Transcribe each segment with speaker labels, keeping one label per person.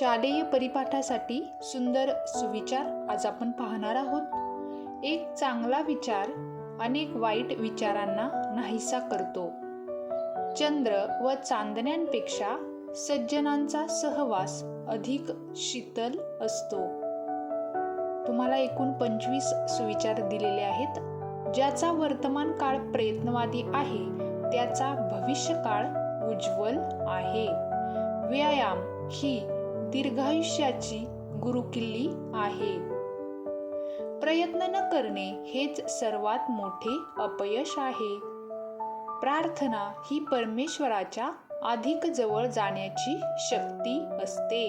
Speaker 1: शालेय परिपाठासाठी सुंदर सुविचार आज आपण पाहणार आहोत. एक चांगला विचार अनेक वाईट विचारांना नाहीसा करतो. चंद्र व चांदण्यांपेक्षा सज्जनांचा सहवास अधिक शीतल असतो. तुम्हाला एकूण पंचवीस सुविचार दिलेले आहेत. ज्याचा वर्तमान काळ प्रयत्नवादी आहे त्याचा भविष्यकाळ उज्ज्वल आहे. व्यायाम ही दीर्घायुष्याची गुरुकिल्ली आहे. प्रयत्न न करणे हेच सर्वात मोठे अपयश आहे. प्रार्थना ही परमेश्वराच्या अधिक जवळ जाण्याची शक्ती असते.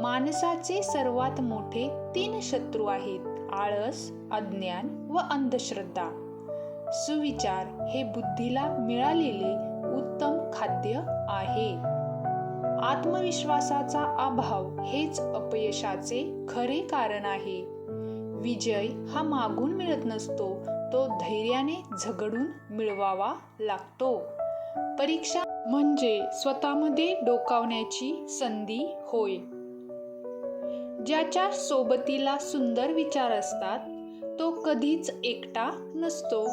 Speaker 1: माणसाचे सर्वात मोठे तीन शत्रू आहेत आळस अज्ञान व अंधश्रद्धा. सुविचार हे बुद्धीला मिळालेले उत्तम खाद्य आहे. आत्मविश्वासाचा अभाव हेच अपयशाचे खरे कारण आहे. विजय हा मागून मिळत नसतो तो धैर्याने झगडून मिळवावा लागतो. परीक्षा म्हणजे स्वतःमध्ये डोकावण्याची संधी होय. ज्याच्या सोबतीला सुंदर विचार असतात तो कधीच एकटा नसतो.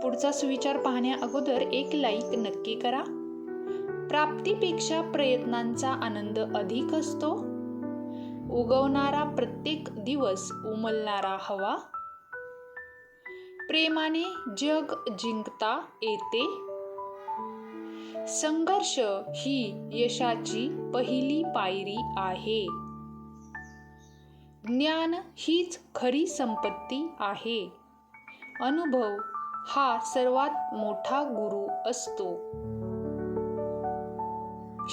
Speaker 1: पुढचा सुविचार पाहण्या अगोदर एक लाईक नक्की करा. प्राप्तीपेक्षा प्रयत्नांचा आनंद अधिक असतो. उगवणारा प्रत्येक दिवस उमलणारा हवा. प्रेमाने जग जिंकता येते. संघर्ष ही यशाची पहिली पायरी आहे. ज्ञान हीच खरी संपत्ती आहे. अनुभव हा सर्वात मोठा गुरु असतो.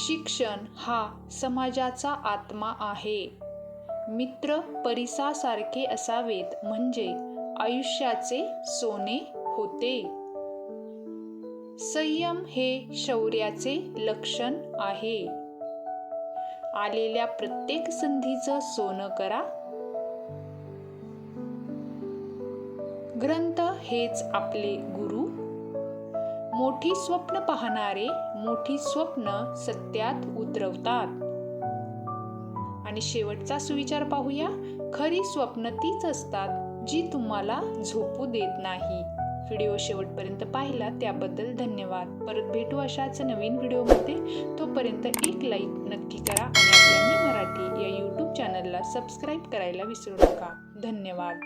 Speaker 1: शिक्षण हा समाजाचा आत्मा आहे. मित्र परिसासारखे असावेत म्हणजे आयुष्याचे सोने होते. संयम हे शौर्याचे लक्षण आहे. आलेल्या प्रत्येक संधीचं सोनं करा. ग्रंथ हेच आपले गुरु. मोठी स्वप्न पाहणारे मोठी स्वप्न सत्यात उतरवतात. आणि शेवटचा सुविचार पाहूया. खरी स्वप्न तीच असतात जी तुम्हाला झोपू देत नाही. व्हिडिओ शेवटपर्यंत पाहिला त्याबद्दल धन्यवाद. परत भेटू अशाच नवीन व्हिडिओमध्ये. तोपर्यंत एक लाईक नक्की करा आणि आपल्या मी मराठी या यूट्यूब चॅनलला सबस्क्राईब करायला विसरू नका. धन्यवाद.